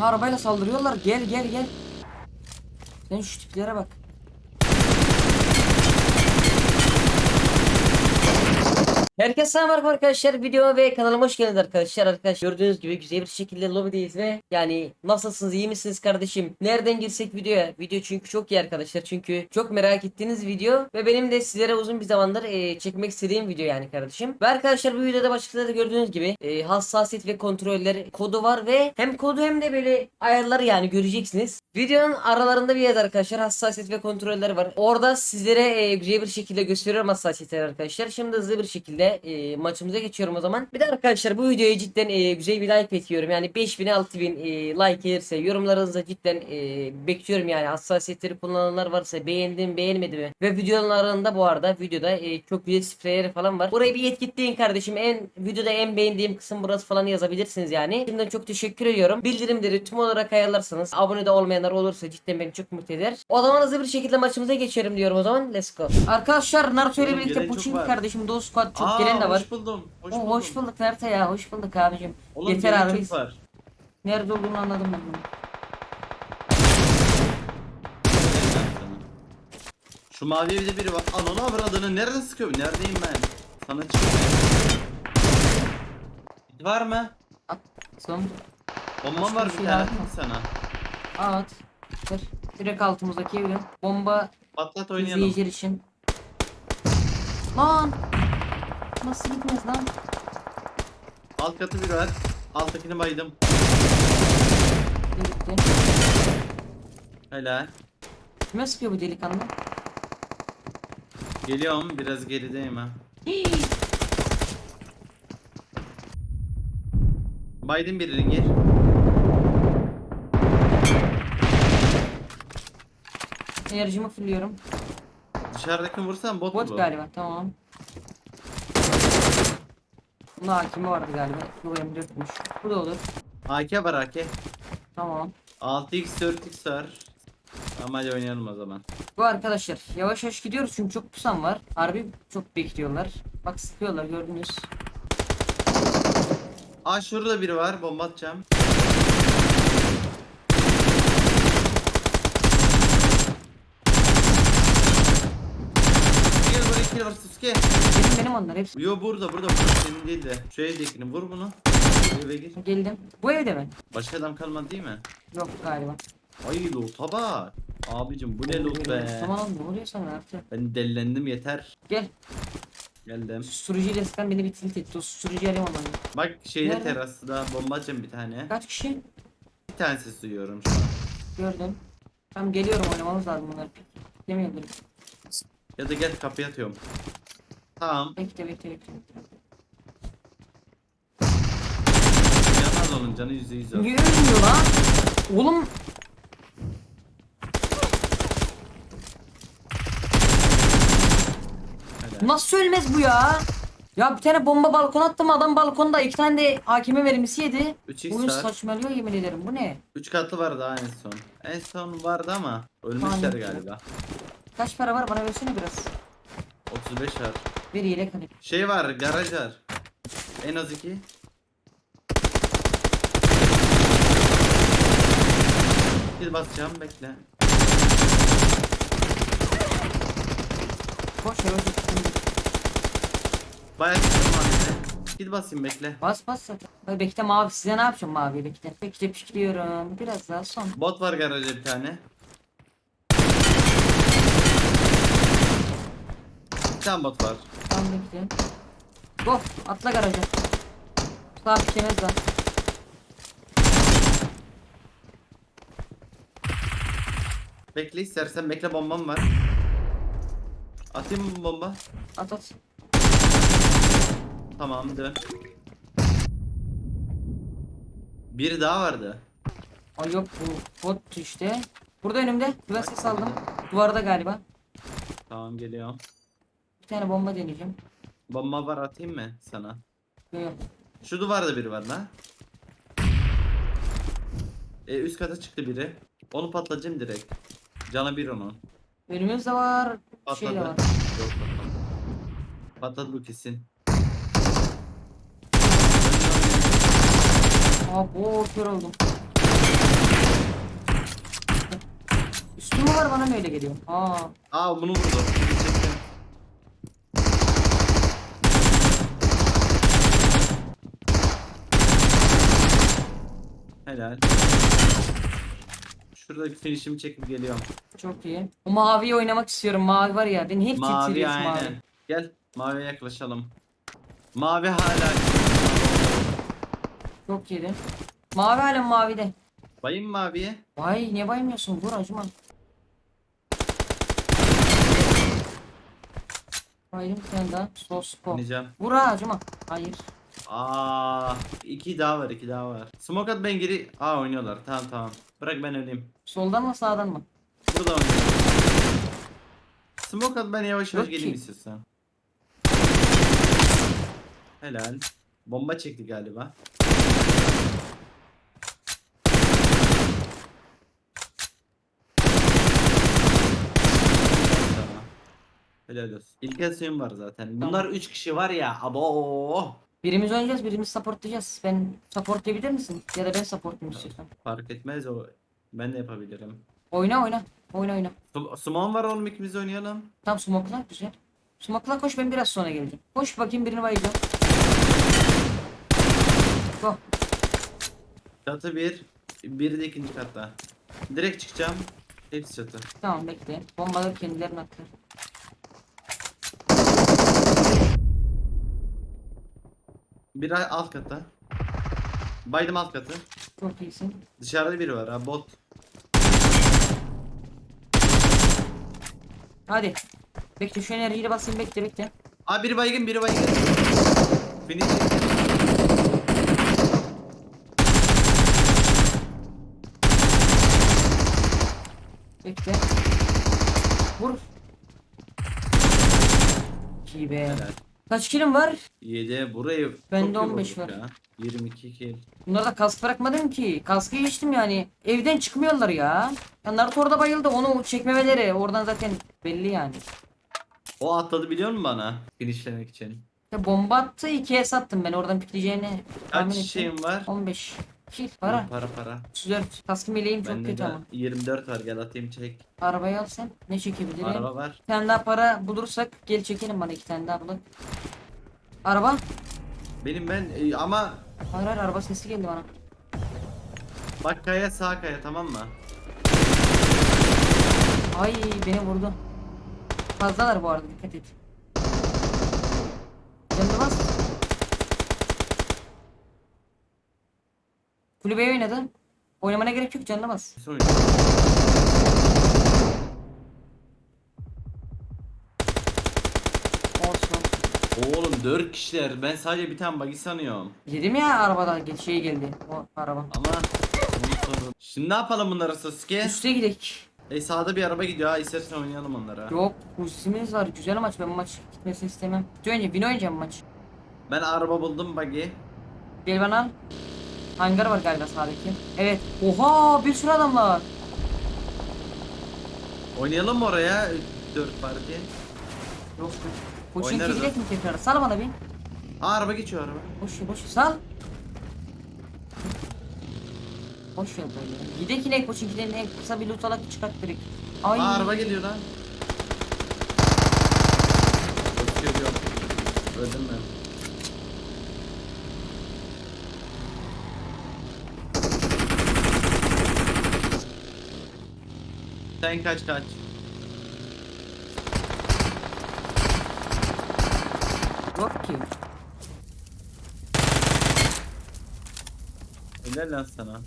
Arabayla saldırıyorlar. Gel gel gel. Sen şu tiplere bak. Herkese selam arkadaşlar. Videoma ve kanalıma hoş geldiniz arkadaşlar. Arkadaşlar gördüğünüz gibi güzel bir şekilde lobideyiz ve yani nasılsınız iyi misiniz kardeşim? Nereden girsek videoya? Video çünkü çok iyi arkadaşlar. Çünkü çok merak ettiğiniz video ve benim de sizlere uzun bir zamandır e, çekmek istediğim video yani kardeşim. Ve arkadaşlar bu videoda başlıkta da gördüğünüz gibi e, hassasiyet ve kontroller kodu var ve hem kodu hem de böyle ayarları yani göreceksiniz. Videonun aralarında bir yer arkadaşlar hassasiyet ve kontroller var. Orada sizlere e, güzel bir şekilde gösteriyorum hassasiyetleri arkadaşlar. Şimdi hızlı bir şekilde e, maçımıza geçiyorum o zaman. Bir de arkadaşlar bu videoya cidden e, güzel bir like bekliyorum. Yani 5000 6000 e, like gelirse yorumlarınızı cidden e, bekliyorum yani. Hassasiyetleri kullananlar varsa beğendim beğenmedi mi? Ve videonun arasında bu arada videoda e, çok güzel spreyleri falan var. Burayı bir etiketleyin kardeşim. En videoda en beğendiğim kısım burası falan yazabilirsiniz yani. Şimdiden çok teşekkür ediyorum. Bildirimleri tüm olarak ayarlarsanız abone de olmayanlar olursa cidden beni çok mutlu eder. O zaman hızlı bir şekilde maçımıza geçelim diyorum o zaman. Let's go. Arkadaşlar Naruto ile birlikte var. kardeşim Doğu Squad çok Aa, gelen de var. Hoş buldum. Hoş Oo, buldum. hoş bulduk Naruto ya. Hoş bulduk abicim. Oğlum Yeter gelen abi. çok var. Nerede olduğunu anladım ben bunu. Şu mavi evde biri var. Ananı avradını nereden sıkıyor? Neredeyim ben? Sana çıkıyor. Var mı? Son. Bombam Başka var bir bir şey tane lazım mı? sana. At. Ver. Direkt altımızdaki evde. Bomba Patlat oynayalım. izleyiciler için. Lan. Nasıl gitmez lan? Alt katı biri var. Alttakini baydım. Bir gitti. Helal. Kime sıkıyor bu delikanlı? Geliyorum biraz gerideyim ha. Baydım birini gir. Enerjimi fulluyorum. Dışarıdakini vursan bot, Bot bu. galiba tamam. Bunda hakimi vardı galiba. Bu M4'müş. Bu da olur. AK var AK. Tamam. 6x 4x var. Tamam hadi oynayalım o zaman. Bu arkadaşlar yavaş yavaş gidiyoruz çünkü çok pusan var. Harbi çok bekliyorlar. Bak sıkıyorlar gördünüz. Aa şurada biri var bomba atacağım. Gel buraya kill var Suske. Benim benim onlar hepsi. Yo burada burada burada senin değil de. Şu evdekini vur bunu. Eve gir. Geldim. Bu evde mi? Başka adam kalmadı değil mi? Yok galiba. Ay loot'a bak. Abicim bu ne loot be. Tamam oğlum ne oluyor sana artık? Ben delilendim yeter. Gel. Geldim. Susturucuyla sıkan beni bir tilt etti. O susturucuyu alayım ondan. Bak şeyde Nerede? terasta bomba atacağım bir tane. Kaç kişi? Bir tane ses duyuyorum şu an. Gördüm. Tamam geliyorum oynamamız lazım bunları. Demeyelim. Ya da gel kapıya atıyorum. Tamam. Bekle bekle bekle. Yanmaz onun canı yüzde yüz. Niye ölmüyor lan? Oğlum Helal. nasıl ölmez bu ya? Ya bir tane bomba balkona attım adam balkonda iki tane de hakime verimlisi yedi. 3x Oyun var. saçmalıyor yemin ederim bu ne? 3 katlı vardı ha en son. En son vardı ama ölmüşler Aynen. galiba. Kaç para var bana versene biraz. 35 var. Bir yelek hani. Şey var garaj var. En az 2. Bir basacağım bekle. Boş ver ver. Bayağı çıktım abi. Git basayım bekle. Bas bas zaten. Bekle mavi size ne yapacağım mavi bekle. Bekle pişiriyorum. Biraz daha son. Bot var garajda bir tane. Bir tane bot var. Tamam bekle. Go atla garaja. Sağ pişemez lan. Bekle istersen bekle bombam var. Atayım mı bomba? At at. Tamam dön. Biri daha vardı. Ay yok bu bot işte. Burada önümde. Güven ses aldım. Duvarda galiba. Tamam geliyorum. Tane bomba deneyeceğim. Bomba var atayım mı sana? Yok. Şu duvarda biri var lan. E, üst kata çıktı biri. Onu patlatacağım direkt. Canı bir onun. Önümüzde var. Patladı. Şey de var. Yok patladı. Patladı bu kesin. Aa bu kör oldum. Üstüm var bana mı öyle geliyor? Aa. Aa bunu vurdu. Helal. Şuradaki finishimi çekip geliyorum. Çok iyi. O maviyi oynamak istiyorum. Mavi var ya. Beni hep Mavi titriyor aynen. mavi. Gel maviye yaklaşalım. Mavi hala. Çok iyiydi. Mavi hala mavide. Bayım maviye. Vay niye baymıyorsun? Vur acıma. Bayım sen daha. Sosko. Oynayacağım. Vur acıma. Hayır. Aa, iki daha var, iki daha var. Smoke at ben geri. Aa oynuyorlar. Tamam tamam. Bırak ben öleyim. Soldan mı sağdan mı? Burada oynuyorlar. Smoke at ben yavaş yavaş Yok geleyim ki. istiyorsan. Helal. Bomba çekti galiba. Helal olsun. İlk suyum var zaten. Bunlar 3 kişi var ya. Abo. Birimiz oynayacağız, birimiz supportlayacağız. Ben supportlayabilir misin? Ya da ben supportlayayım istiyorsan. Fark etmez o. Ben de yapabilirim. Oyna oyna. Oyna oyna. Sm- Smon var oğlum ikimiz oynayalım. Tam smoke'la güzel. Smoke'la koş ben biraz sonra geleceğim. Koş bakayım birini bayacağım. Go. Çatı bir. Biri de ikinci katta. Direkt çıkacağım. Hepsi çatı. Tamam bekle. Bombaları kendilerine atlar. Biri alt katta. Baydım alt katı. Çok iyisin. Dışarıda biri var ha bot. Hadi. Bekle şu enerjiyle basayım bekle bekle. Aa biri baygın biri baygın. Finish. Bekle. Vur. İyi be. Helal. Kaç kilim var? 7 burayı Bende çok iyi 15 vurduk var. ya. 22 kill. Bunlarda kask bırakmadım ki. Kaskı geçtim yani. Evden çıkmıyorlar ya. ya Naruto orada bayıldı. Onu çekmemeleri oradan zaten belli yani. O atladı biliyor musun bana? Finishlemek için. Ya bomba attı ikiye sattım ben oradan pikleyeceğini tahmin Kaç ettim. şeyim var? 15. Kill para. Para para. 34. Kaskım meleğim çok Bende kötü de ama. 24 var gel atayım çek. Arabayı al sen. Ne çekebilirim? Araba var. Bir tane daha para bulursak gel çekelim bana iki tane daha bulak. Araba? Benim ben e, ama Hayır hayır araba sesi geldi bana. bak kaya sağ kaya tamam mı? Ay beni vurdu. Fazlalar bu arada dikkat et. Canını bas. Kulübeye oynadı. Oynamana gerek yok canına bas. Olsun. Oğlum 4 kişiler. Ben sadece bir tane buggy sanıyorum. Yedim ya arabadan şey geldi. O araba. Ama onun. Şimdi ne yapalım bunları Sasuke? Üste gidek. E sağda bir araba gidiyor ha istersen oynayalım onlara. Yok kuzimiz var. Güzel maç. Ben maç gitmesini istemem. Bir önce win oynayacağım maç. Ben araba buldum buggy. Gel bana al. Hangar var galiba sağdaki. Evet. Oha bir sürü adamlar. Oynayalım mı oraya? 4 parti. Yok. Oynarız gidecek mi tekrar? Sal bana bir. Aa araba geçiyor araba. Boş ver boş ver. Sal. Boş ver böyle. Gidek yine koçin gidelim en kısa bir loot alak çıkart direkt. Ay. Aa araba geliyor lan. Öldüm ben. Sen kaç kaç. Yok ki. Helal lan sana.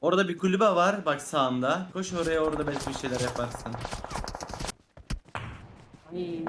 Orada bir kulübe var bak sağında. Koş oraya orada belki bir şeyler yaparsın. Ay.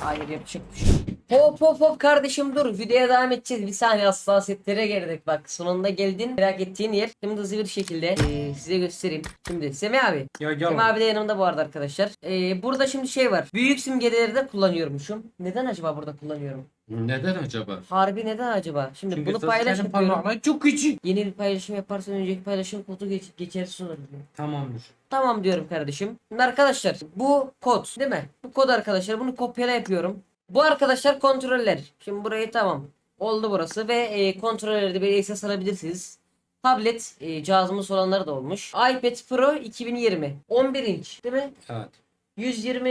Hayır yapacak bir şey. Hop hop hop kardeşim dur videoya devam edeceğiz bir saniye hassasiyetlere geldik bak sonunda geldin merak ettiğin yer şimdi hızlı bir şekilde eee, size göstereyim şimdi Semih abi Ya Semih abi de yanımda bu arada arkadaşlar Eee, burada şimdi şey var büyük simgeleri de kullanıyormuşum neden acaba burada kullanıyorum Neden acaba? harbi neden acaba şimdi Çünkü bunu paylaş Sasuke'nin yapıyorum parmağı çok küçük. yeni bir paylaşım yaparsan önceki paylaşım kodu geç geçersiz olur. Tamamdır. Tamam diyorum kardeşim. Şimdi arkadaşlar bu kod değil mi? Bu kod arkadaşlar bunu kopyala yapıyorum. Bu arkadaşlar kontroller. Şimdi burayı tamam. Oldu burası ve e, kontrollerde bir SS alabilirsiniz. Tablet e, cihazımız olanları da olmuş. iPad Pro 2020. 11 inç değil mi? Evet. 120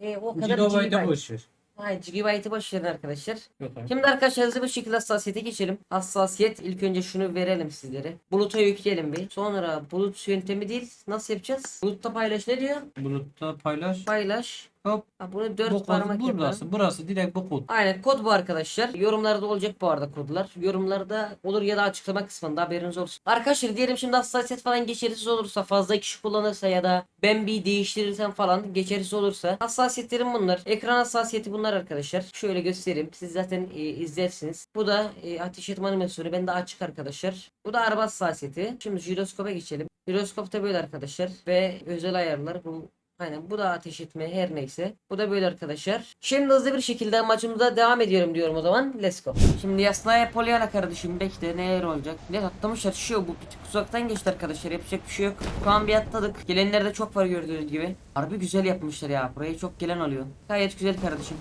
e, o kadar Gigabyte'ı GB. boş ver. Hayır GB'ı boş verin arkadaşlar. Yok abi. Şimdi arkadaşlar hızlı bir şekilde hassasiyete geçelim. Hassasiyet ilk önce şunu verelim sizlere. Buluta yükleyelim bir. Sonra bulut yöntemi değil. Nasıl yapacağız? Bulutta paylaş ne diyor? Bulutta paylaş. Paylaş. Hop. Ha, bunu 4 Bu parmak yapalım. burası. Burası direkt bu kod. Aynen kod bu arkadaşlar. Yorumlarda olacak bu arada kodlar. Yorumlarda olur ya da açıklama kısmında haberiniz olsun. Arkadaşlar diyelim şimdi hassasiyet falan geçersiz olursa fazla kişi kullanırsa ya da ben bir değiştirirsem falan geçersiz olursa hassasiyetlerim bunlar. Ekran hassasiyeti bunlar arkadaşlar. Şöyle göstereyim. Siz zaten e, izlersiniz. Bu da e, ateş etme animasyonu. Bende açık arkadaşlar. Bu da araba hassasiyeti. Şimdi jiroskopa geçelim. Jiroskop da böyle arkadaşlar. Ve özel ayarlar. Bu Aynen bu da ateş etme her neyse. Bu da böyle arkadaşlar. Şimdi hızlı bir şekilde maçımıza devam ediyorum diyorum o zaman. Let's go. Şimdi Yasnaya Polyana kardeşim bekle neler olacak. Ne atlamışlar şu bu bir uzaktan geçti arkadaşlar yapacak bir şey yok. Şu an bir atladık. Gelenler de çok var gördüğünüz gibi. Harbi güzel yapmışlar ya. Buraya çok gelen oluyor. Gayet güzel kardeşim.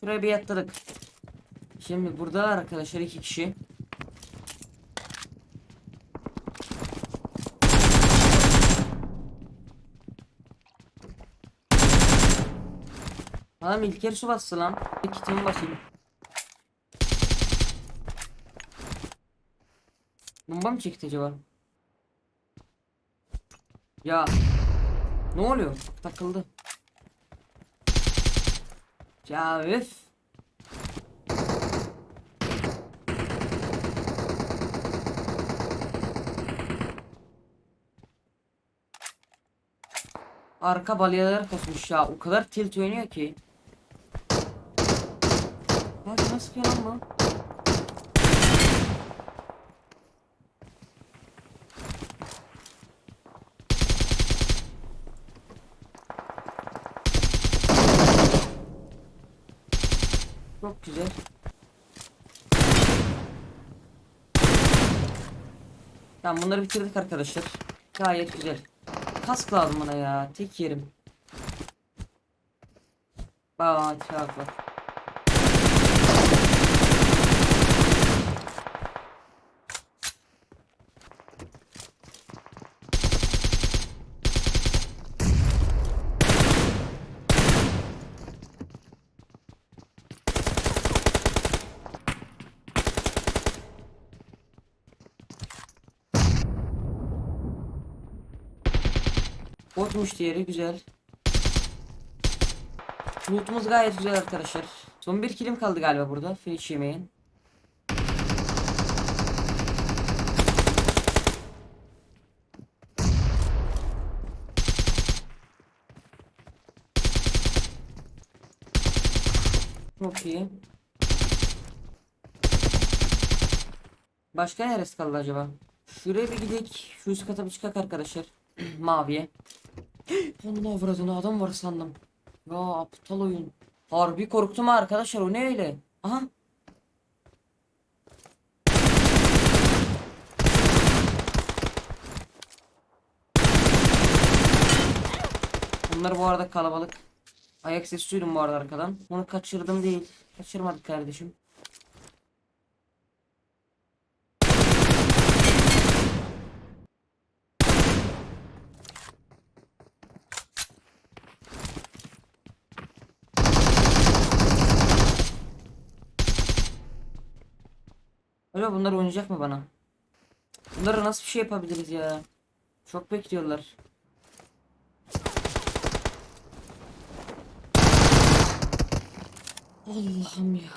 Şuraya bir atladık. Şimdi burada arkadaşlar iki kişi. Adam İlker su bastı lan. Kitimi basayım. Bomba mı çekti acaba? Ya. Ne oluyor? Takıldı. Ya üf. Arka balyalar kasmış ya. O kadar tilt oynuyor ki. Ki lan? Çok güzel. Tamam bunları bitirdik arkadaşlar. Gayet güzel. Kask lazım bana ya. Tek yerim. Bak bak bak. Botmuş diğeri güzel. Loot'umuz gayet güzel arkadaşlar. Son bir kilim kaldı galiba burada. Finish yemeyin. Çok iyi. Başka neresi kaldı acaba? Şuraya bir gidelim. Şu üst kata bir çıkak arkadaşlar. Maviye. Onun avradını adam var sandım. Ya aptal oyun. Harbi korktum arkadaşlar o ne öyle? Aha. Bunlar bu arada kalabalık. Ayak sesi duydum bu arada arkadan. Onu kaçırdım değil. Kaçırmadık kardeşim. Acaba bunlar oynayacak mı bana? Bunlara nasıl bir şey yapabiliriz ya? Çok bekliyorlar. Allah'ım ya.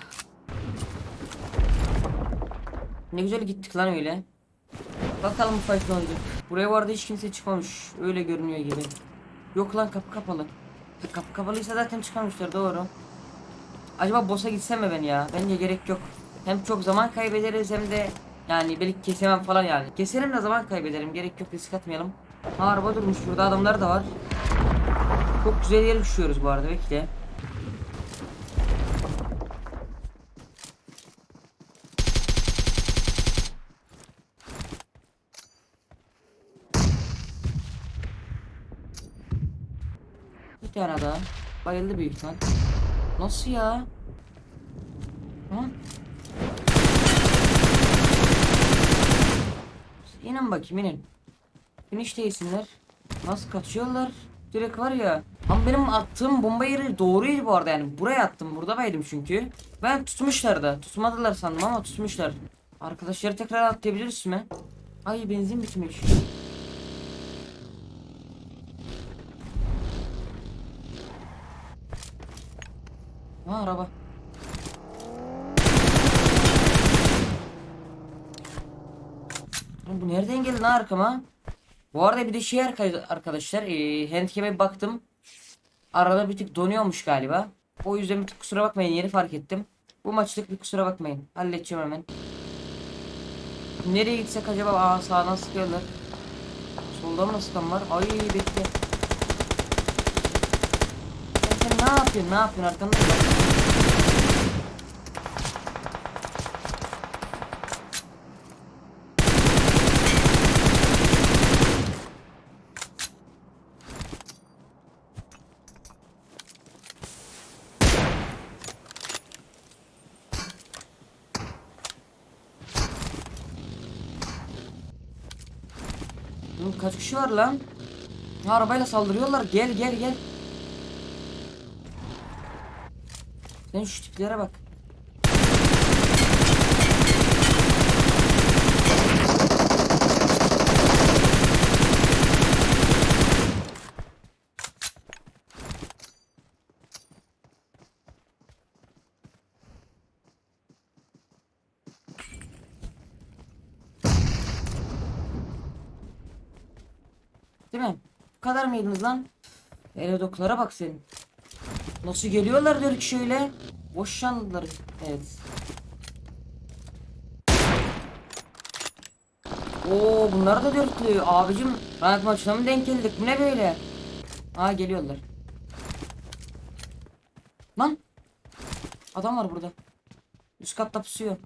Ne güzel gittik lan öyle. Bakalım bu fight olacak. Buraya bu arada hiç kimse çıkmamış. Öyle görünüyor gibi. Yok lan kapı kapalı. E, kapı kapalıysa zaten çıkmamışlar doğru. Acaba boss'a gitsem mi ben ya? Bence gerek yok. Hem çok zaman kaybederiz hem de yani belki kesemem falan yani. Keserim de zaman kaybederim. Gerek yok risk atmayalım. Ha, araba durmuş burada adamlar da var. Çok güzel yer düşüyoruz bu arada bekle. Bir tane daha. Bayıldı büyük ihtimal. Nasıl ya? Ha? bakayım inin. Finish değilsinler. Nasıl kaçıyorlar? Direkt var ya. Ama benim attığım bomba yeri doğruydu bu arada yani. Buraya attım. Burada baydım çünkü. Ben tutmuşlar da. Tutmadılar sandım ama tutmuşlar. Arkadaşları tekrar atlayabiliriz mi? Ay benzin bitmiş. Ha araba. Lan Bu nereden geldi lan arkama? Bu arada bir de şey arka- arkadaşlar ee, handicap'e baktım. Arada bir tık donuyormuş galiba. O yüzden bir tık kusura bakmayın yeni fark ettim. Bu maçlık bir kusura bakmayın. Halledeceğim hemen. Nereye gitsek acaba? Aa sağdan sıkıyorlar. Soldan mı sıkan var? Ay bekle. Sen, sen ne yapıyorsun? Ne yapıyorsun? Arkanda kaç kişi var lan? Arabayla saldırıyorlar. Gel gel gel. Sen şu tiplere bak. Değil mi? Bu kadar mıydınız lan? Hele doklara bak senin. Nasıl geliyorlar dört kişi öyle? Boş şanlılar. Evet. Oo bunlar da dörtlü. Abicim rank maçına mı denk geldik? Bu ne böyle? Aa geliyorlar. Lan. Adam var burada. Üst katta pusuyor.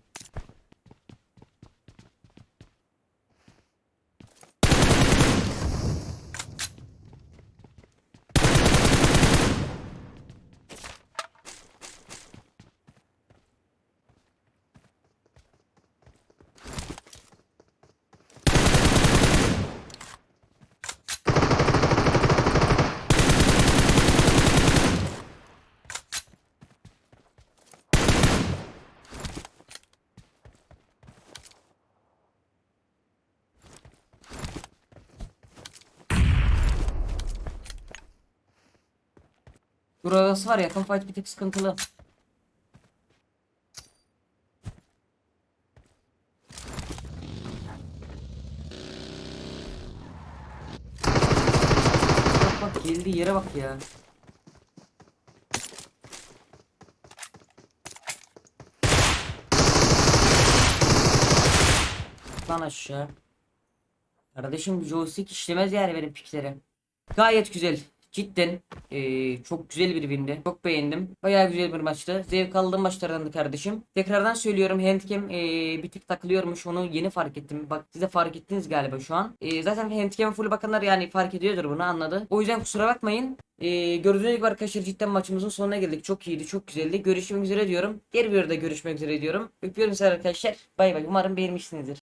Burası var ya yakın fight bir tık sıkıntılı. Bak bak geldiği yere bak ya. Lan aşağı. Kardeşim joystick işlemez yani benim piksele. Gayet güzel. Cidden eee, çok güzel bir windi. Çok beğendim. Bayağı güzel bir maçtı. Zevk aldığım maçlardandı kardeşim. Tekrardan söylüyorum handcam eee, bir tık takılıyormuş. Onu yeni fark ettim. Bak siz de fark ettiniz galiba şu an. Eee, zaten handcam full bakanlar yani fark ediyordur bunu anladı. O yüzden kusura bakmayın. Eee gördüğünüz gibi arkadaşlar cidden maçımızın sonuna geldik. Çok iyiydi, çok güzeldi. Görüşmek üzere diyorum. Diğer videoda görüşmek üzere diyorum. Öpüyorum sizi arkadaşlar. Bay bay. Umarım beğenmişsinizdir.